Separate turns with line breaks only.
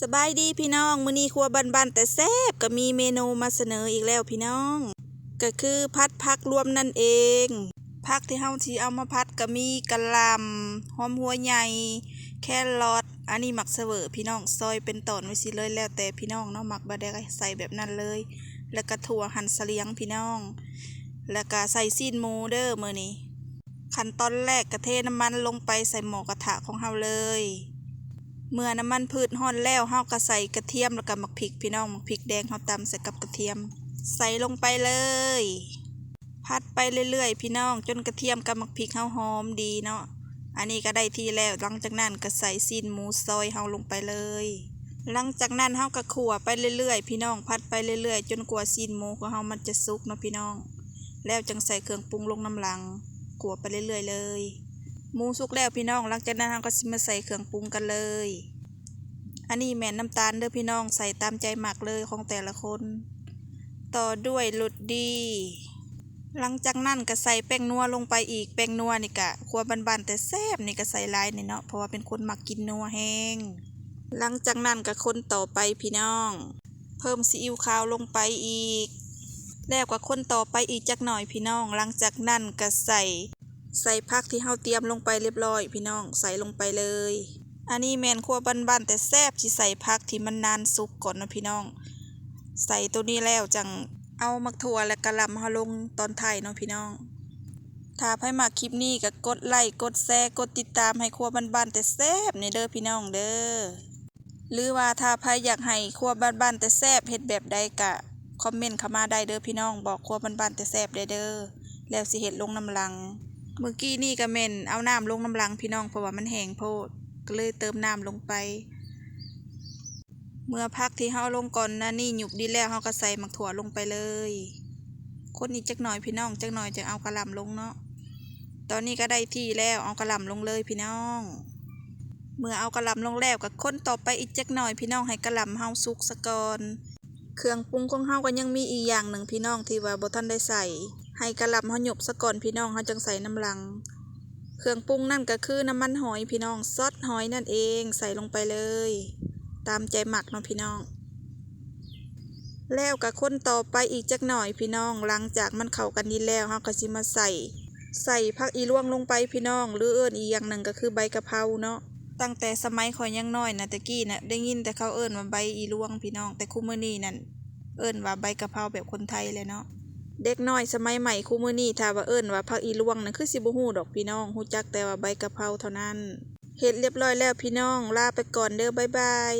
สบายดีพี่น้อง มื้อนี้ครัวบ้านๆแต่แซ่บก็มีเมนูมาเสนออีกแล้วพี่น้อง ก็คือพัดผักรวมนั่นเองผักที่เฮาสิเอามาพัดก็มีกะหล่ำหอมหัวใหญ่แครอทอันนี้หมักเสวอพี่น้องซอยเป็นตอนไว้สิเลยแล้วแต่พี่น้องเนาะหมักบ่ได้ใส่แบบนั้นเลย แล้วก็ถั่วหั่นเสลียงพี่น้อง แล้วก็ใส่ซีนหมูเด้อมื้อนี้ขั้นตอนแรกกระเทน้ำมันลงไปใส่หม้อกระทะของเฮาเลย เมื่อน้ำมันพืชฮ้อนแล้วเฮาก็ใส่กระเทียมแล้วก็หมักพริกพี่น้องหมักพริกแดงเฮาตำใส่กับกระเทียม ใส่ลงไปเลย พัดไปเรื่อยๆ พี่น้องจนกระเทียมกับหมักพริกเฮาหอมดีเนาะอันนี้ก็ได้ที่แล้วหลังจากนั้นก็ใส่ซีนหมูซอยเฮาลงไปเลย หลังจากนั้นเฮาก็ขั่วไปเรื่อยๆ พี่น้องพัดไปเรื่อยๆ จนกว่าซีนหมูของเฮามันจะสุกเนาะพี่น้อง แล้วจึงใส่เครื่องปรุงลงน้ำหลังขั่วไปเรื่อยๆเลย หมูสุกแล้วพี่น้องหลังจากนั้นเราก็สิมาใส่เครื่องปรุงกันเลย อันนี้แม่นน้ำตาลเด้อพี่น้องใส่ตามใจหมักเลยของแต่ละคน ต่อด้วยรสดี หลังจากนั้นก็ใส่แป้งนัวลงไปอีกแป้งนัวนี่กะครัวบานๆแต่แซ่บนี่ก็ใส่ลายนี่เนาะเพราะว่าเป็นคนมักกินนัวแห้งหลังจากนั้นก็คนต่อไปพี่น้อง เพิ่มซีอิ๊วขาวลงไปอีกแล้วก็คนต่อไปอีกจักหน่อยพี่น้อง หลังจากนั้นก็ใส่ ใส่ผักที่เฮาเตรียมลงไปเรียบร้อย พี่น้องใส่ลงไปเลย อันนี้แมนครัวบ้านๆแต่แซ่บที่ใส่ผักที่มันนานสุกก่อนนะพี่น้อง ใส่ตัวนี้แล้วจังเอามักถั่วและกระลำเฮาลงตอนไทยเนาะพี่น้องถ้าใครมาคลิปนี้ก็กดไลค์กดแชร์กดติดตามให้ครัวบ้านๆแต่แซ่บในเด้อพี่น้องเด้อหรือว่าถ้าใครอยากให้ครัวบ้านๆแต่แซ่บเฮ็ดแบบใดก็คอมเมนต์เข้ามาได้เด้อพี่น้อง บอกครัวบ้านๆแต่แซ่บได้เด้อแล้วสิเฮ็ดลงน้ำลัง เมื่อกี้นี่ก็แม่นเอาน้ำลงน้ำลังพี่น้องเพราะว่ามันแห้งโพดก็เลยเติมน้ำลงไป เมื่อพักที่เฮาลงก่อนนะนี่หยุบดีแล้วเฮาก็ใส่หมักถั่วลงไปเลย คนอีกจักหน่อยพี่น้องจักหน่อยจะเอากระลำลงเนาะตอนนี้ก็ได้ที่แล้วเอากระลำลงเลยพี่น้อง เมื่อเอากระลำลงแล้วก็คนต่อไปอีกจักหน่อยพี่น้องให้กระลำเฮาสุกซะก่อนเครื่องปรุงของเฮาก็ยังมีอีกอย่างหนึ่งพี่น้องที่ว่าบ่ทันได้ใส่ ให้กระหล่ำเฮาหยบซะก่อนพี่น้องเฮาจังใส่น้ำลัง เครื่องปรุงนั่นก็คือน้ำมันหอยพี่น้องซอสหอยนั่นเองใส่ลงไปเลย ตามใจหมักเนาะพี่น้อง แล้วก็คนต่อไปอีกจักหน่อยพี่น้อง หลังจากมันเข้ากันดีแล้วเฮาก็สิมาใส่ ใส่ผักอีลวงลงไปพี่น้อง หรือเอิ้นอีกอย่างหนึ่งก็คือใบกะเพราเนาะตั้งแต่สมัยขอยยังน้อยนะตะกี้นะได้ยินแต่เขาเอิ้นว่าใบอีลวงพี่น้อง แต่คุมื้อนี้นั่นเอิ้นว่าใบกะเพราแบบคนไทยเลยเนาะ เด็กน้อยสมัยใหม่คุมื้อนี้ถ้าว่าเอิ้นว่าผักอีลวงนั่นคือสิบ่ฮู้ดอกพี่น้องฮู้จักแต่ว่าใบกะเพราเท่านั้นเฮ็ดเรียบร้อยแล้วพี่น้องลาไปก่อนเด้อบ๊ายบาย